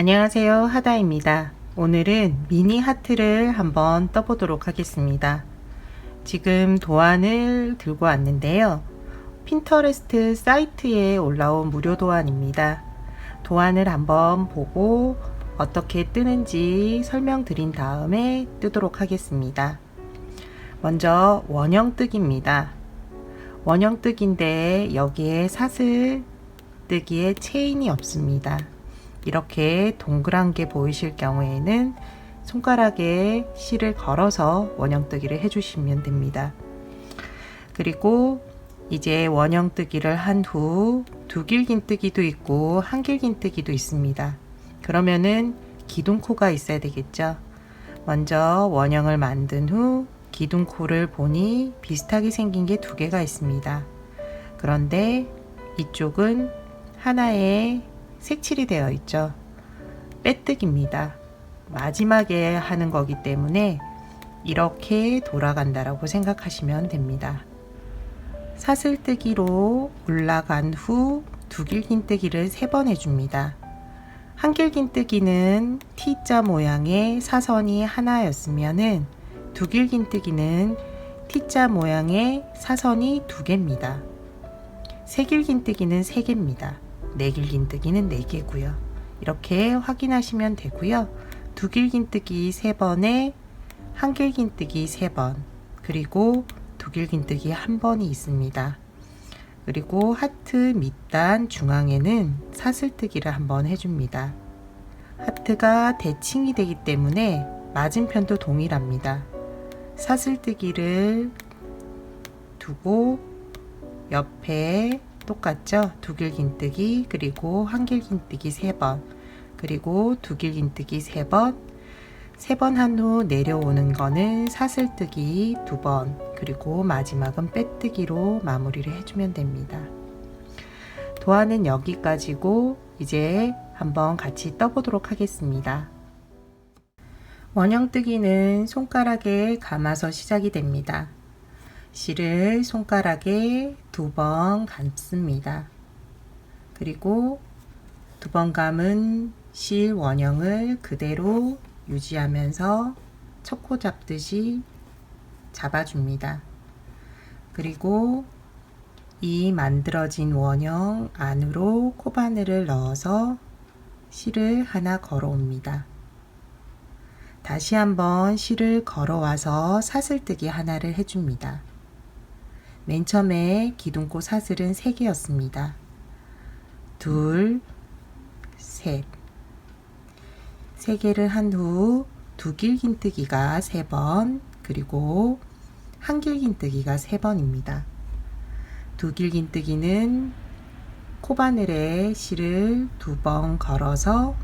안녕하세요. 하다입니다. 오늘은 미니 하트를 한번 떠보도록 하겠습니다. 지금 도안을 들고 왔는데요. 핀터레스트 사이트에 올라온 무료 도안입니다. 도안을 한번 보고 어떻게 뜨는지 설명드린 다음에 뜨도록 하겠습니다. 먼저 원형 뜨기입니다. 원형 뜨기인데 여기에 사슬 뜨기에 체인이 없습니다. 이렇게 동그란 게 보이실 경우에는 손가락에 실을 걸어서 원형뜨기를 해주시면 됩니다. 그리고 이제 원형뜨기를 한 후 두 길긴뜨기도 있고 한 길긴뜨기도 있습니다. 그러면은 기둥코가 있어야 되겠죠. 먼저 원형을 만든 후 기둥코를 보니 비슷하게 생긴 게 두 개가 있습니다. 그런데 이쪽은 하나의 색칠이 되어 있죠. 빼뜨기입니다. 마지막에 하는 거기 때문에 이렇게 돌아간다라고 생각하시면 됩니다. 사슬뜨기로 올라간 후 두길긴뜨기를 세번 해줍니다. 한길긴뜨기는 T자 모양의 사선이 하나였으면은 두길긴뜨기는 T자 모양의 사선이 두 개입니다. 세길긴뜨기는 세 개입니다. 네길긴뜨기는 4개고요. 이렇게 확인하시면 되고요. 두길긴뜨기 3번에 한길긴뜨기 3번 그리고 두길긴뜨기 1번이 있습니다. 그리고 하트 밑단 중앙에는 사슬뜨기를 한번 해줍니다. 하트가 대칭이 되기 때문에 맞은편도 동일합니다. 사슬뜨기를 두고 옆에 똑같죠? 두 길긴뜨기 그리고 한 길긴뜨기 3번 그리고 두 길긴뜨기 3번 3번 한 후 내려오는 거는 사슬뜨기 2번 그리고 마지막은 빼뜨기로 마무리를 해주면 됩니다. 도안은 여기까지고 이제 한번 같이 떠보도록 하겠습니다. 원형뜨기는 손가락에 감아서 시작이 됩니다. 실을 손가락에 두 번 감습니다. 그리고 두 번 감은 실 원형을 그대로 유지하면서 척코 잡듯이 잡아줍니다. 그리고 이 만들어진 원형 안으로 코바늘을 넣어서 실을 하나 걸어옵니다. 다시 한번 실을 걸어와서 사슬뜨기 하나를 해줍니다. 맨 처음에 기둥코 사슬은 3개였습니다. 둘, 셋. 3개를 한 후 두 길긴뜨기가 3번, 그리고 한 길긴뜨기가 3번입니다. 두 길긴뜨기는 코바늘에 실을 두 번 걸어서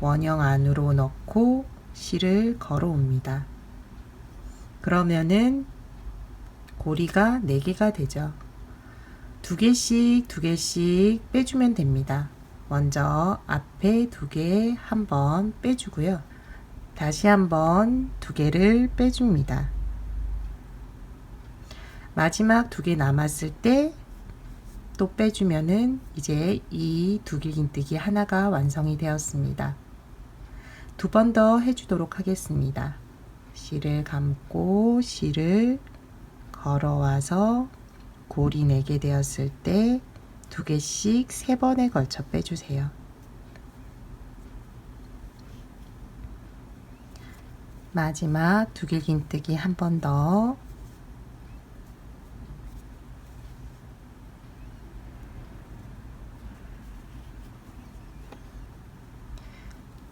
원형 안으로 넣고 실을 걸어 옵니다. 그러면은 고리가 4개가 되죠. 두 개씩 두 개씩 빼주면 됩니다. 먼저 앞에 두 개 한번 빼주고요. 다시 한번 두 개를 빼줍니다. 마지막 두 개 남았을 때 또 빼주면은 이제 이 두 길긴뜨기 하나가 완성이 되었습니다. 두 번 더 해주도록 하겠습니다. 실을 감고 실을 걸어와서 골이 4개 되었을 때 두 개씩 세 번에 걸쳐 빼주세요. 마지막 두길긴뜨기 한 번 더.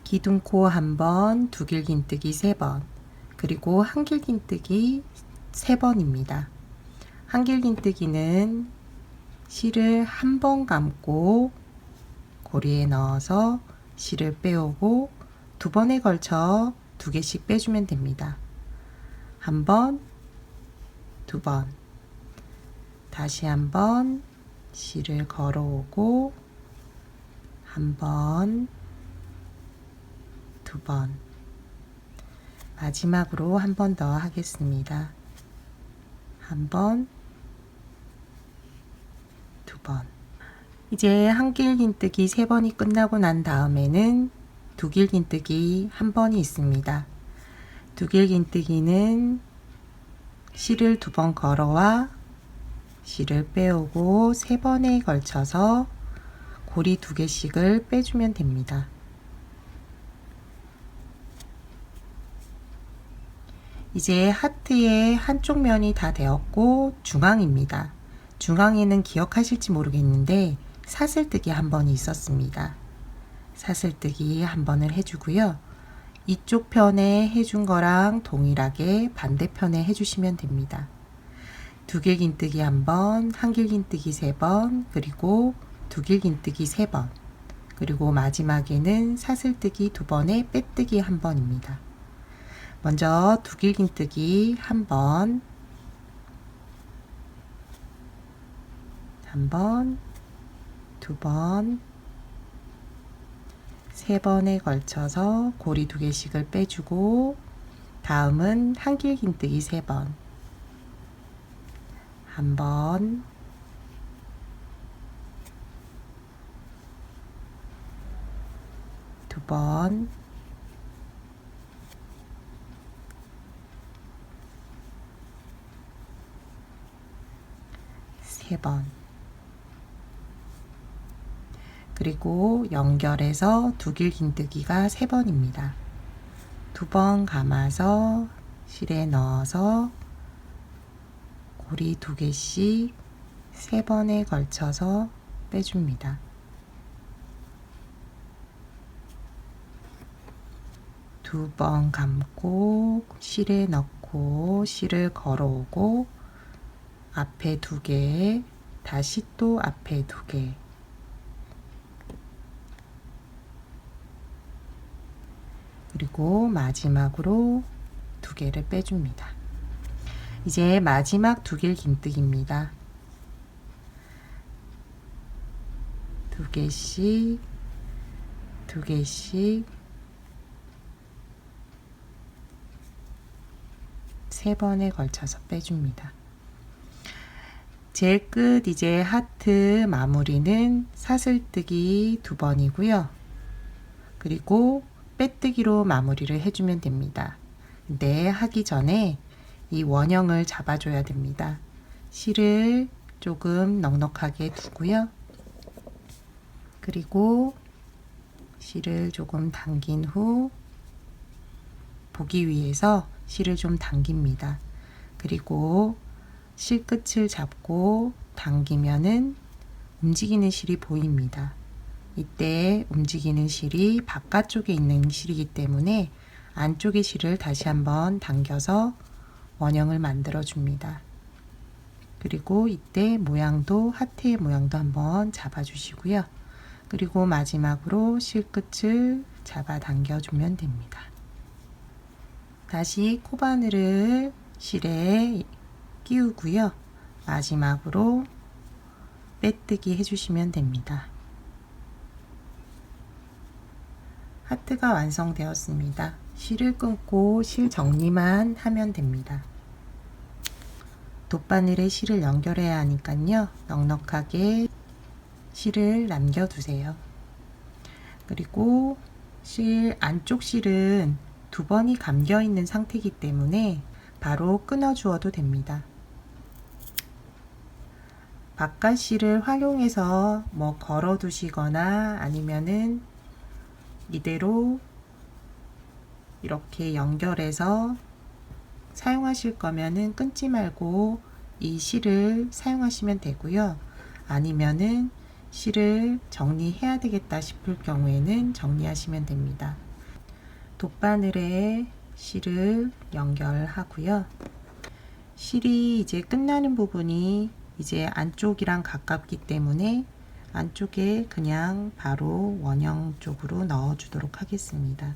기둥코 한 번, 두 길긴뜨기 세 번, 그리고 한 길긴뜨기 세 번입니다. 한길긴뜨기는 실을 한 번 감고 고리에 넣어서 실을 빼오고 두 번에 걸쳐 두 개씩 빼주면 됩니다. 한 번, 두 번, 다시 한 번 실을 걸어오고 한 번, 두 번, 마지막으로 한 번 더 하겠습니다. 한 번, 두 번. 이제 한 길긴뜨기 세 번이 끝나고 난 다음에는 두 길긴뜨기 한 번이 있습니다. 두 길긴뜨기는 실을 두 번 걸어와 실을 빼오고 세 번에 걸쳐서 고리 두 개씩을 빼주면 됩니다. 이제 하트의 한쪽 면이 다 되었고 중앙입니다. 중앙에는 기억하실지 모르겠는데 사슬뜨기 한 번이 있었습니다. 사슬뜨기 한 번을 해주고요. 이쪽 편에 해준 거랑 동일하게 반대편에 해주시면 됩니다. 두길긴뜨기 한 번, 한길긴뜨기 세 번, 그리고 두길긴뜨기 세 번, 그리고 마지막에는 사슬뜨기 두 번에 빼뜨기 한 번입니다. 먼저 두 길긴뜨기 한 번, 한 번, 두 번, 세 번에 걸쳐서 고리 두 개씩을 빼주고 다음은 한길긴뜨기 세 번, 한 번, 두 번, 세 번. 그리고 연결해서 두길 긴뜨기가 세 번입니다. 두 번 감아서 실에 넣어서 고리 두 개씩 세 번에 걸쳐서 빼줍니다. 두 번 감고 실에 넣고 실을 걸어오고 앞에 두 개, 다시 또 앞에 두 개. 그리고 마지막으로 두 개를 빼줍니다. 이제 마지막 두길 긴뜨기입니다. 두 개씩, 두 개씩, 세 번에 걸쳐서 빼줍니다. 제일 끝 이제 하트 마무리는 사슬뜨기 두 번이고요. 그리고 빼뜨기로 마무리를 해주면 됩니다. 근데 하기 전에 이 원형을 잡아줘야 됩니다. 실을 조금 넉넉하게 두고요. 그리고 실을 조금 당긴 후 보기 위해서 실을 좀 당깁니다. 그리고 실 끝을 잡고 당기면은 움직이는 실이 보입니다. 이때 움직이는 실이 바깥쪽에 있는 실이기 때문에 안쪽의 실을 다시 한번 당겨서 원형을 만들어 줍니다. 그리고 이때 모양도 하트의 모양도 한번 잡아 주시고요. 그리고 마지막으로 실 끝을 잡아 당겨 주면 됩니다. 다시 코바늘을 실에 끼우고요. 마지막으로 빼뜨기 해주시면 됩니다. 하트가 완성되었습니다. 실을 끊고 실 정리만 하면 됩니다. 돗바늘에 실을 연결해야 하니까요. 넉넉하게 실을 남겨두세요. 그리고 실 안쪽 실은 두 번이 감겨 있는 상태이기 때문에 바로 끊어 주어도 됩니다. 바깥 실을 활용해서 뭐 걸어 두시거나 아니면은 이대로 이렇게 연결해서 사용하실 거면은 끊지 말고 이 실을 사용하시면 되고요. 아니면은 실을 정리해야 되겠다 싶을 경우에는 정리하시면 됩니다. 돗바늘에 실을 연결하고요. 실이 이제 끝나는 부분이 이제 안쪽이랑 가깝기 때문에 안쪽에 그냥 바로 원형 쪽으로 넣어 주도록 하겠습니다.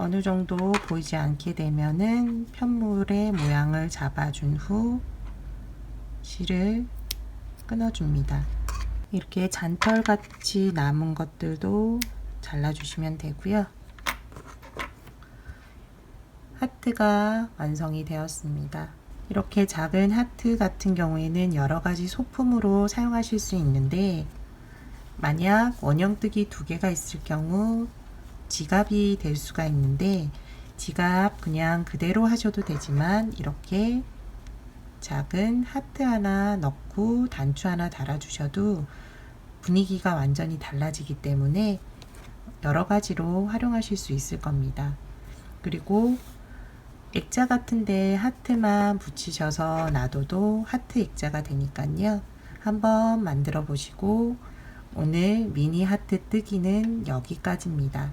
어느 정도 보이지 않게 되면은 편물의 모양을 잡아준 후 실을 끊어줍니다. 이렇게 잔털 같이 남은 것들도 잘라주시면 되고요. 하트가 완성이 되었습니다. 이렇게 작은 하트 같은 경우에는 여러 가지 소품으로 사용하실 수 있는데 만약 원형뜨기 두 개가 있을 경우 지갑이 될 수가 있는데 지갑 그냥 그대로 하셔도 되지만 이렇게 작은 하트 하나 넣고 단추 하나 달아주셔도 분위기가 완전히 달라지기 때문에 여러 가지로 활용하실 수 있을 겁니다. 그리고 액자 같은데 하트만 붙이셔서 놔둬도 하트 액자가 되니까요. 한번 만들어 보시고 오늘 미니 하트 뜨기는 여기까지입니다.